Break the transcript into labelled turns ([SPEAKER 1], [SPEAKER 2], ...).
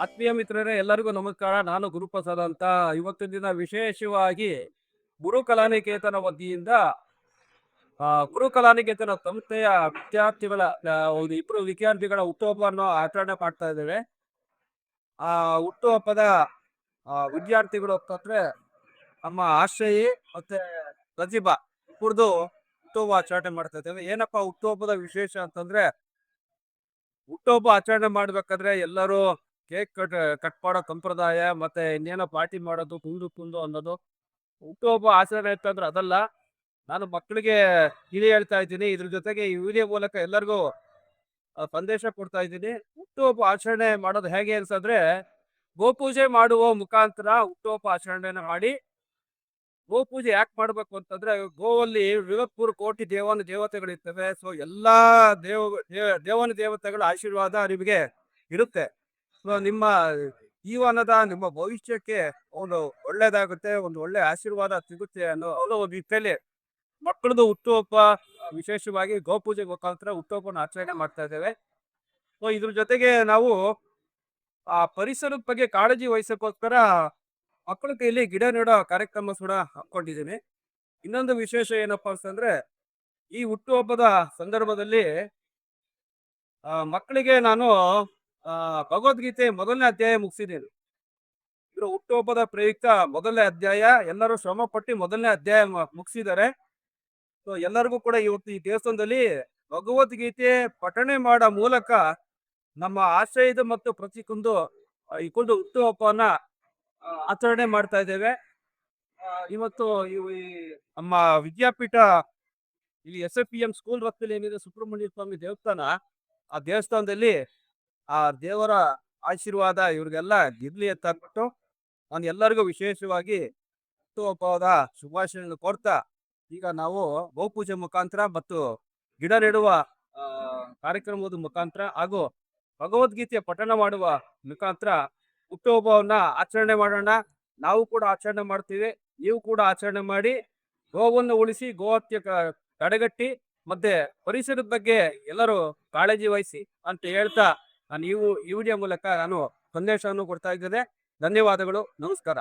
[SPEAKER 1] ಆತ್ಮೀಯ ಮಿತ್ರರೇ, ಎಲ್ಲರಿಗೂ ನಮಸ್ಕಾರ. ನಾನು ಗುರುಪ್ರಸಾದ್ ಅಂತ. ಇವತ್ತಿನ ದಿನ ವಿಶೇಷವಾಗಿ ಗುರುಕಲಾನಿಕೇತನ ವತಿಯಿಂದ ಗುರು ಕಲಾನಿಕೇತನ ಸಂಸ್ಥೆಯ ವಿದ್ಯಾರ್ಥಿಗಳ ಒಂದು ಇಬ್ಬರು ವಿದ್ಯಾರ್ಥಿಗಳ ಹುಟ್ಟುಹಬ್ಬವನ್ನು ಆಚರಣೆ ಮಾಡ್ತಾ ಇದ್ದೇವೆ. ಆ ಹುಟ್ಟುಹಬ್ಬದ ವಿದ್ಯಾರ್ಥಿಗಳು ಅಂತಂದ್ರೆ ನಮ್ಮ ಆಶ್ರಯಿ ಮತ್ತೆ ರಜಿಬಾ ಇಬ್ಬರದು ಹುಟ್ಟುಹಬ್ಬ ಆಚರಣೆ ಮಾಡ್ತಾ ಇದ್ದೇವೆ. ಏನಪ್ಪ ಹುಟ್ಟುಹಬ್ಬದ ವಿಶೇಷ ಅಂತಂದ್ರೆ ಹುಟ್ಟುಹಬ್ಬ ಆಚರಣೆ ಮಾಡ್ಬೇಕಾದ್ರೆ ಎಲ್ಲರೂ ಕೇಕ್ ಕಟ್ ಕಟ್ ಮಾಡೋ ಸಂಪ್ರದಾಯ ಮತ್ತೆ ಇನ್ನೇನೋ ಪಾರ್ಟಿ ಮಾಡೋದು, ಕುಂದು ಕುಂದು ಅನ್ನೋದು ಹುಟ್ಟುಹಬ್ಬ ಆಚರಣೆ ಅಂತಂದ್ರೆ ಅದಲ್ಲ. ನಾನು ಮಕ್ಕಳಿಗೆ ಇದು ಹೇಳ್ತಾ ಇದ್ದೀನಿ. ಇದ್ರ ಜೊತೆಗೆ ಈ ವಿಡಿಯೋ ಮೂಲಕ ಎಲ್ಲರಿಗೂ ಸಂದೇಶ ಕೊಡ್ತಾ ಇದ್ದೀನಿ. ಹುಟ್ಟುಹಬ್ಬ ಆಚರಣೆ ಮಾಡೋದು ಹೇಗೆ ಅಂತಂದ್ರೆ ಗೋಪೂಜೆ ಮಾಡುವ ಮುಖಾಂತರ ಹುಟ್ಟುಹಬ್ಬ ಆಚರಣೆನ ಮಾಡಿ, ಗೋಪೂಜೆ ಯಾಕೆ ಮಾಡಬೇಕು ಅಂತಂದ್ರೆ ಗೋವಲ್ಲಿ ವಿವತ್ಪೂರ್ ಕೋಟಿ ದೇವನ ದೇವತೆಗಳಿರ್ತವೆ. ಸೊ ಎಲ್ಲಾ ದೇವ, ದೇವ- ದೇವನ ದೇವತೆಗಳ ಆಶೀರ್ವಾದ ನಿಮಗೆ ಇರುತ್ತೆ. ಸೊ ನಿಮ್ಮ ಜೀವನದ ನಿಮ್ಮ ಭವಿಷ್ಯಕ್ಕೆ ಒಂದು ಒಳ್ಳೇದಾಗುತ್ತೆ ಒಂದು ಒಳ್ಳೆ ಆಶೀರ್ವಾದ ಸಿಗುತ್ತೆ ಅನ್ನೋ ಅನ್ನೋ ಒಂದು ರೀತಿಯಲ್ಲಿ ಮಕ್ಕಳದು ಹುಟ್ಟುಹಬ್ಬ ವಿಶೇಷವಾಗಿ ಗೋಪೂಜೆ ಮುಖಾಂತರ ಹುಟ್ಟುಹಬ್ಬನ ಆಚರಣೆ ಮಾಡ್ತಾ ಇದ್ದೇವೆ. ಸೊ, ಇದ್ರ ಜೊತೆಗೆ ನಾವು ಆ ಪರಿಸರದ ಬಗ್ಗೆ ಕಾಳಜಿ ವಹಿಸೋಕ್ಕೋಸ್ಕರ ಮಕ್ಕಳ ಕೈಲಿ ಗಿಡ ನೆಡೋ ಕಾರ್ಯಕ್ರಮ ಕೂಡ ಹಾಕೊಂಡಿದ್ದೀನಿ ಇನ್ನೊಂದು ವಿಶೇಷ ಏನಪ್ಪಾ ಅಂತಂದ್ರೆ, ಈ ಹುಟ್ಟುಹಬ್ಬದ ಸಂದರ್ಭದಲ್ಲಿ ಮಕ್ಕಳಿಗೆ ನಾನು ಆ, ಭಗವದ್ಗೀತೆ ಮೊದಲನೇ ಅಧ್ಯಾಯ ಮುಗಿಸಿದ್ದೇನೆ ಇವರು ಹುಟ್ಟುಹಬ್ಬದ ಪ್ರಯುಕ್ತ ಮೊದಲನೇ ಅಧ್ಯಾಯ ಎಲ್ಲರೂ ಶ್ರಮ ಪಟ್ಟು ಮೊದಲನೇ ಅಧ್ಯಾಯ ಮುಗಿಸಿದ್ದಾರೆ. ಸೊ ಎಲ್ಲರಿಗೂ ಕೂಡ ಇವತ್ತು ಈ ದೇವಸ್ಥಾನದಲ್ಲಿ ಭಗವದ್ಗೀತೆ ಪಠಣೆ ಮಾಡೋ ಮೂಲಕ ನಮ್ಮ ಆಶ್ರಯದ ಮತ್ತು ಪ್ರತಿಕೊಂದು ಈ ಕುಂದು ಹುಟ್ಟುಹಬ್ಬವನ್ನ ಆಚರಣೆ ಮಾಡ್ತಾ ಇದ್ದೇವೆ. ಇವತ್ತು ಇವು ಈ ನಮ್ಮ ವಿದ್ಯಾಪೀಠ ಇಲ್ಲಿ S F P M school ರಸ್ತೆಯಲ್ಲಿ ಏನಿದೆ ಸುಬ್ರಹ್ಮಣ್ಯ ಸ್ವಾಮಿ ದೇವಸ್ಥಾನ ಆ ದೇವಸ್ಥಾನದಲ್ಲಿ ಆ ದೇವರ ಆಶೀರ್ವಾದ ಇವ್ರಿಗೆಲ್ಲ ಇರ್ಲಿ ಅಂತ ಅಂದ್ಬಿಟ್ಟು ನಾನು ಎಲ್ಲರಿಗೂ ವಿಶೇಷವಾಗಿ ಹುಟ್ಟುಹಬ್ಬದ ಶುಭಾಶಯಗಳನ್ನು ಕೊಡ್ತಾ ಈಗ ನಾವು ಗೋಪೂಜೆ ಮುಖಾಂತರ ಮತ್ತು ಗಿಡ ನೆಡುವ ಕಾರ್ಯಕ್ರಮದ ಮುಖಾಂತರ ಹಾಗೂ ಭಗವದ್ಗೀತೆಯ ಪಠಣ ಮಾಡುವ ಮುಖಾಂತರ ಹುಟ್ಟುಹಬ್ಬವನ್ನ ಆಚರಣೆ ಮಾಡೋಣ. ನಾವು ಕೂಡ ಆಚರಣೆ ಮಾಡ್ತೀವಿ. ನೀವು ಕೂಡ ಆಚರಣೆ ಮಾಡಿ ಗೋವನ್ನು ಉಳಿಸಿ ಕ- ತಡೆಗಟ್ಟಿ, ಮತ್ತೆ ಪರಿಸರದ ಬಗ್ಗೆ ಎಲ್ಲರೂ ಕಾಳಜಿ ವಹಿಸಿ ಅಂತ ಹೇಳ್ತಾ ನಾನು ಈ ವಿಡಿಯೋ ಮೂಲಕ ನಾನು ಸಂದೇಶವನ್ನು ಕೊಡ್ತಾ ಇದ್ದೇನೆ. ಧನ್ಯವಾದಗಳು. ನಮಸ್ಕಾರ.